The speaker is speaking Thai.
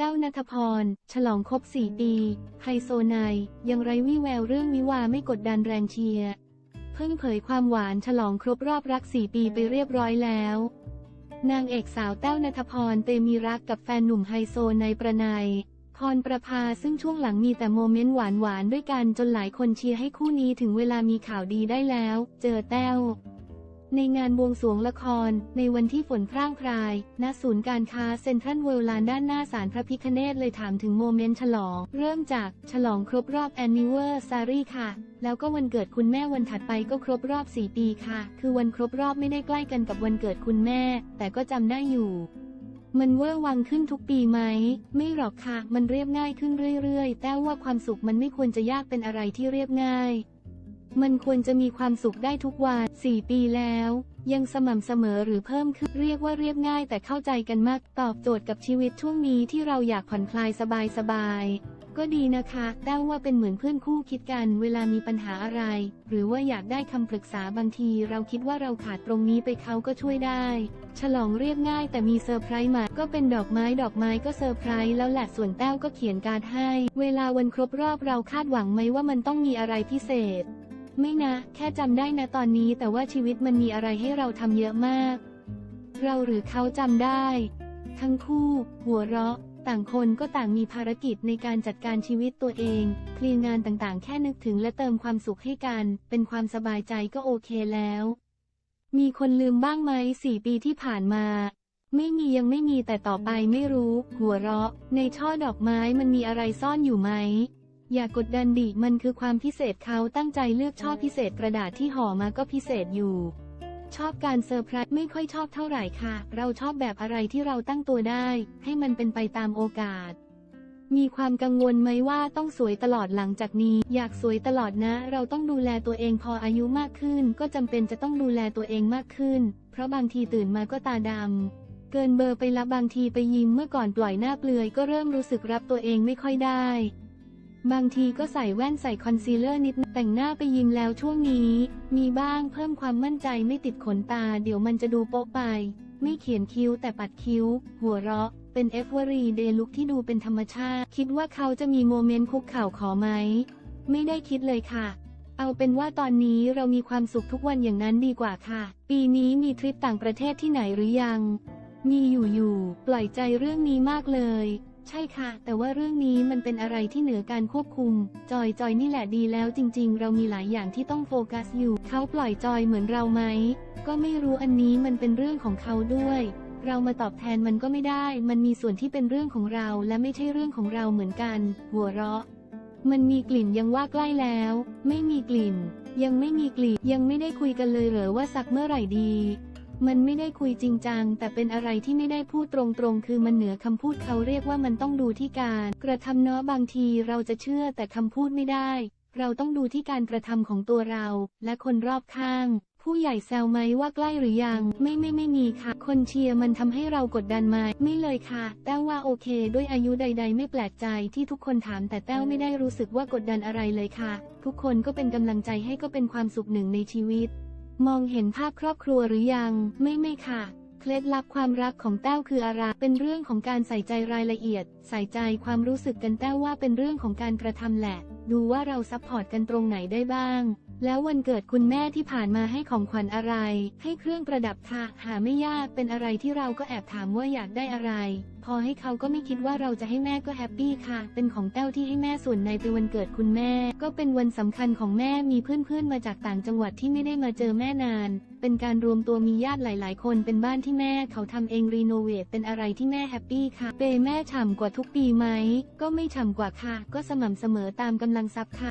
แต้วนัทพร ฉลองครบ 4 ปีไฮโซไนยังไร้วี่แววเรื่องวิวาไม่กดดันแรงเชียร์เพิ่งเผยความหวานฉลองครบรอบรัก 4 ปีไปเรียบร้อยแล้ว นางเอกสาวแต้วนัทพรเตมีรักกับแฟนหนุ่มไฮโซไนประไนยพรประภาซึ่งช่วงหลังมีแต่โมเมนต์หวานๆด้วยกันจนหลายคนเชียร์ให้คู่นี้ถึงเวลามีข่าวดีได้แล้ว เจอแต้ว ในงานบวงสวงละคร ในวันที่ฝนพร่างพราย ณ ศูนย์การค้าเซ็นทรัลเวิลด์ลานด้านหน้าศาลพระพิคเนตเลยถามถึงโมเมนต์ฉลอง เริ่มจากฉลองครบรอบแอนนิเวอร์ซารีค่ะ แล้วก็วันเกิดคุณแม่วันถัดไปก็ครบรอบ 4 ปีค่ะ คือวันครบรอบไม่ได้ใกล้กันกับวันเกิดคุณแม่ แต่ก็จำได้อยู่มันเวอร์วังขึ้นทุกปีไหม ไม่หรอกค่ะ มันเรียบง่ายขึ้นเรื่อยๆ แต่ว่าความสุขมันไม่ควรจะยากเป็นอะไรที่เรียบง่าย มันควรจะมีความสุขได้ทุกวัน4 ปีแล้ว ยังสม่ำเสมอหรือเพิ่มขึ้นเรียกว่าเรียบง่ายแต่เข้าใจกันมาก ตอบโจทย์กับชีวิตช่วงนี้ที่เราอยากผ่อนคลายสบายๆก็ดีนะคะแต้วว่าเป็นเหมือนเพื่อนคู่คิดกัน เวลามีปัญหาอะไร หรือว่าอยากได้คำปรึกษาบางที เราคิดว่าเราขาดตรงนี้ไปเขาก็ช่วยได้ ฉลองเรียบง่ายแต่มีเซอร์ไพรส์มาก็เป็นดอกไม้ดอกไม้ก็เซอร์ไพรส์แล้วแหละส่วนแต้วก็เขียนการ์ดให้ เวลาวันครบรอบเราคาดหวังไหมว่ามันต้องมีอะไรพิเศษ ไม่นะ แค่จำได้นะตอนนี้แต่ว่าชีวิตมันมีอะไรให้เราทำเยอะมาก เราหรือเขาจำได้ ทั้งคู่ หัวเราะ ต่างคนก็ต่างมีภารกิจในการจัดการชีวิตตัวเอง เคลียร์งานต่างๆ แค่นึกถึงและเติมความสุขให้กัน เป็นความสบายใจก็โอเคแล้ว มีคนลืมบ้างไหมสี่ปีที่ผ่านมาไม่มียังไม่มีแต่ต่อไปไม่รู้ หัวเราะ ในช่อดอกไม้มันมีอะไรซ่อนอยู่ไหม อย่ากดดันดิมันคือความพิเศษเขาตั้งใจเลือกช่อพิเศษกระดาษที่ห่อมาก็พิเศษอยู่ ชอบการเซอร์ไพรส์ไม่ค่อยชอบเท่าไหร่ค่ะ เราชอบแบบอะไรที่เราตั้งตัวได้ ให้มันเป็นไปตามโอกาส มีความกังวลไหมว่าต้องสวยตลอดหลังจากนี้ อยากสวยตลอดนะ เราต้องดูแลตัวเองพออายุมากขึ้น ก็จำเป็นจะต้องดูแลตัวเองมากขึ้น เพราะบางทีตื่นมาก็ตาดำเกินเบอร์ไปละบางทีไปยิ้มเมื่อก่อนปล่อยหน้าเปลือยก็เริ่มรู้สึกรับตัวเองไม่ค่อยได้ บางทีก็ใส่แว่นใส่คอนซีลเลอร์นิด แต่งหน้าไปยิมแล้วช่วงนี้ มีบ้างเพิ่มความมั่นใจไม่ติดขนตา เดี๋ยวมันจะดูโป๊ะไป ไม่เขียนคิ้วแต่ปัดคิ้ว หัวเราะ เป็นเอฟเวอรีเดลุกที่ดูเป็นธรรมชาติ คิดว่าเขาจะมีโมเมนต์คุกเข่าขอไหม ไม่ได้คิดเลยค่ะ เอาเป็นว่าตอนนี้เรามีความสุขทุกวันอย่างนั้นดีกว่าค่ะ ปีนี้มีทริปต่างประเทศที่ไหนหรือยัง มีอยู่อยู่ปล่อยใจเรื่องนี้มากเลย ใช่ค่ะ แต่ว่าเรื่องนี้มันเป็นอะไรที่เหนือการควบคุม จอยจอยนี่แหละดีแล้วจริง ๆ เรามีหลายอย่างที่ต้องโฟกัสอยู่ เขาปล่อยจอยเหมือนเราไหม ก็ไม่รู้อันนี้มันเป็นเรื่องของเขาด้วย เรามาตอบแทนมันก็ไม่ได้ มันมีส่วนที่เป็นเรื่องของเราและไม่ใช่เรื่องของเราเหมือนกัน หัวเราะ มันมีกลิ่นยังว่าใกล้แล้ว ไม่มีกลิ่น ยังไม่มีกลิ่นยังไม่ได้คุยกันเลยเหรอว่าสักเมื่อไหร่ดี มันไม่ได้คุยจริงจัง แต่เป็นอะไรที่ไม่ได้พูดตรงๆ คือมันเหนือคำพูดเขาเรียกว่ามันต้องดูที่การ กระทำเนาะบางทีเราจะเชื่อแต่คำพูดไม่ได้ เราต้องดูที่การกระทำของตัวเรา และคนรอบข้าง ผู้ใหญ่แซวไหมว่าใกล้หรือยัง ไม่ไม่ไม่มีค่ะ คนเชียร์มันทำให้เรากดดันไหมไม่เลยค่ะ แต้วว่าโอเค ด้วยอายุใด ๆ ไม่แปลกใจที่ทุกคนถาม แต่แต้วไม่ได้รู้สึกว่ากดดันอะไรเลยค่ะ ทุกคนก็เป็นกำลังใจให้ก็เป็นความสุขหนึ่งในชีวิต มองเห็นภาพครอบครัวหรือยัง ไม่ไม่ค่ะ เคล็ดลับความรักของแต้วคืออะไร เป็นเรื่องของการใส่ใจรายละเอียด ใส่ใจความรู้สึกกันแต้วว่าเป็นเรื่องของการกระทำแหละ ดูว่าเราซัพพอร์ตกันตรงไหนได้บ้าง แล้ววันเกิดคุณแม่ที่ผ่านมาให้ของขวัญอะไร ให้เครื่องประดับค่ะ หาไม่ยากเป็นอะไรที่เราก็แอบถามว่าอยากได้อะไร พอให้เขาก็ไม่คิดว่าเราจะให้แม่ก็แฮปปี้ค่ะ เป็นของแต้วที่ให้แม่ส่วนในเป็นวันเกิดคุณแม่ ก็เป็นวันสำคัญของแม่มีเพื่อนๆมาจากต่างจังหวัดที่ไม่ได้มาเจอแม่นาน เป็นการรวมตัวมีญาติหลาย ๆ คนเป็นบ้านที่แม่เขาทำเองรีโนเวทเป็นอะไรที่แม่แฮปปี้ค่ะเปแม่ฉ่ำกว่าทุกปีไหมก็ไม่ฉ่ำกว่าค่ะ ก็สม่ำเสมอตามกำลังทรัพย์ค่ะ